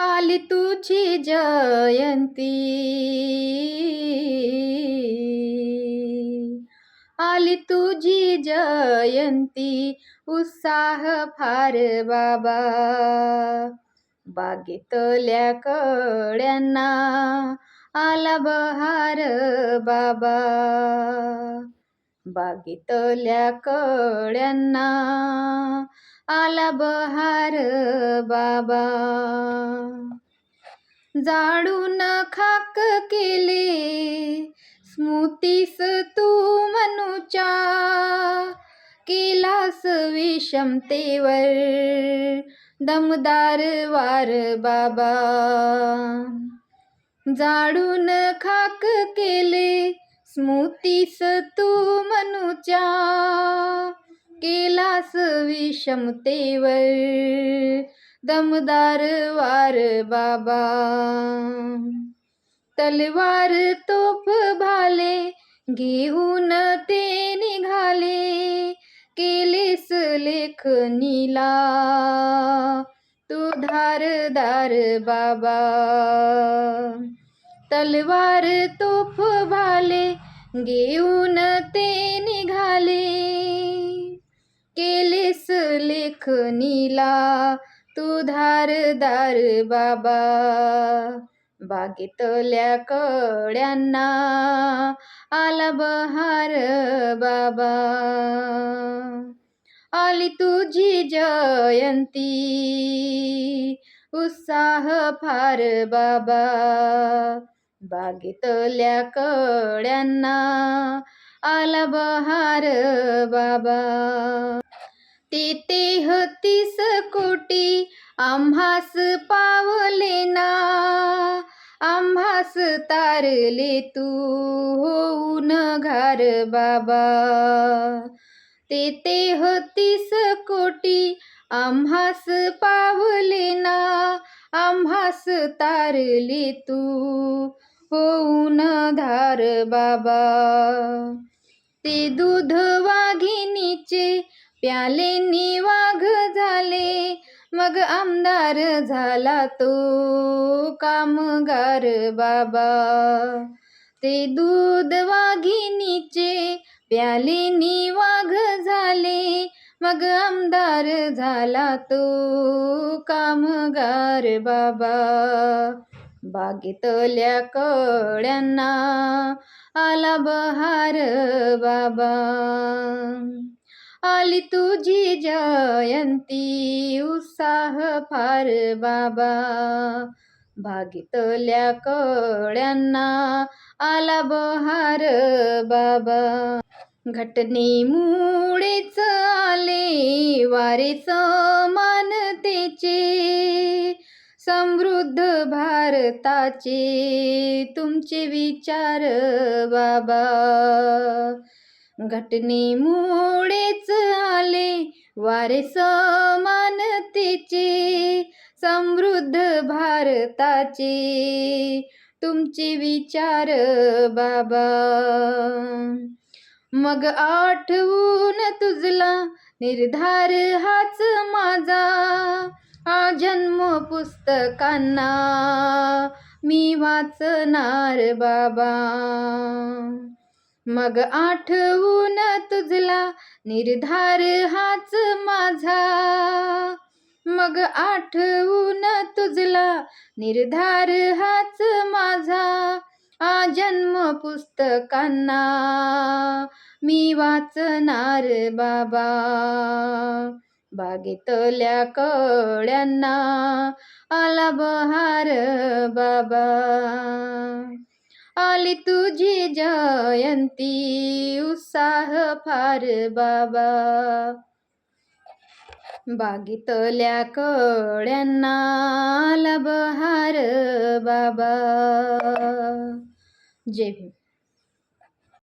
आली तुझी जयंती. आली तुझी जयंती उत्साह फार बाबा. बागेतल्या कड्यांना आला बहार बाबा. बागेतल्या कड्यांना आला बहार बाबा. जाडून खाक केले स्मृतीस तू मनुचा. केलास विषमतेवर दमदार वार बाबा. जाडून खाक केले स्मृतीस तू मनुचा. केलास विषमतेवर दमदार वार बाबा. तलवार तोफ भाले घेऊन ते निघाले केलेस लेखनीला तू धारदार बाबा. तलवार तोफ भाले घेऊन ते निघाले केलेस लेखनीला तू धारदार बाबा. बागेतल्या कड्यांना आला बहार बाबा. आली तुझी जयंती उत्साह फार बाबा. बागेतल्या कड्यांना आला बहार बाबा. ते तेहतीस कोटी आम्हास पावले ना. आम्हास तारले तू होऊन घार बाबा. ते हतीस कोटी आम्हास पावले ना. आम्हास तारले तू होऊन धार बाबा. ते दूध वाघिणीचे प्याले वाघ झाले मग आमदार झाला तो कामगार बाबा. ते दूध वाघिणीचे प्याले वाघ झाले मग आमदार झाला तो कामगार बाबा. बागेतल्या कड्यांना आला बहार बाबा. आली तुझी जयंती उत्साह फार बाबा. भागितल्या कळ्यांना आला बहार बाबा. घटनेमुळेच आले वारे समानतेचे समृद्ध भारताचे तुमचे विचार बाबा. घटनेमुळेच आले. वारे समानतेचे समृद्ध भारताचे. तुमचे विचार बाबा. मग आठवून तुझला निर्धार हाच माझा. हा जन्म पुस्तकांना मी वाचणार बाबा. मग आठवून तुझला निर्धार हाच माझा. मग आठवून तुझला निर्धार हाच माझा. आ जन्म पुस्तकांना मी वाचणार बाबा. बागेतल्या कड्यांना आला बहार बाबा. आली तुझी जयंती उत्साह फार बाबा। बागेतल्या कड्यांना आला बहार बाबा। जय भीम.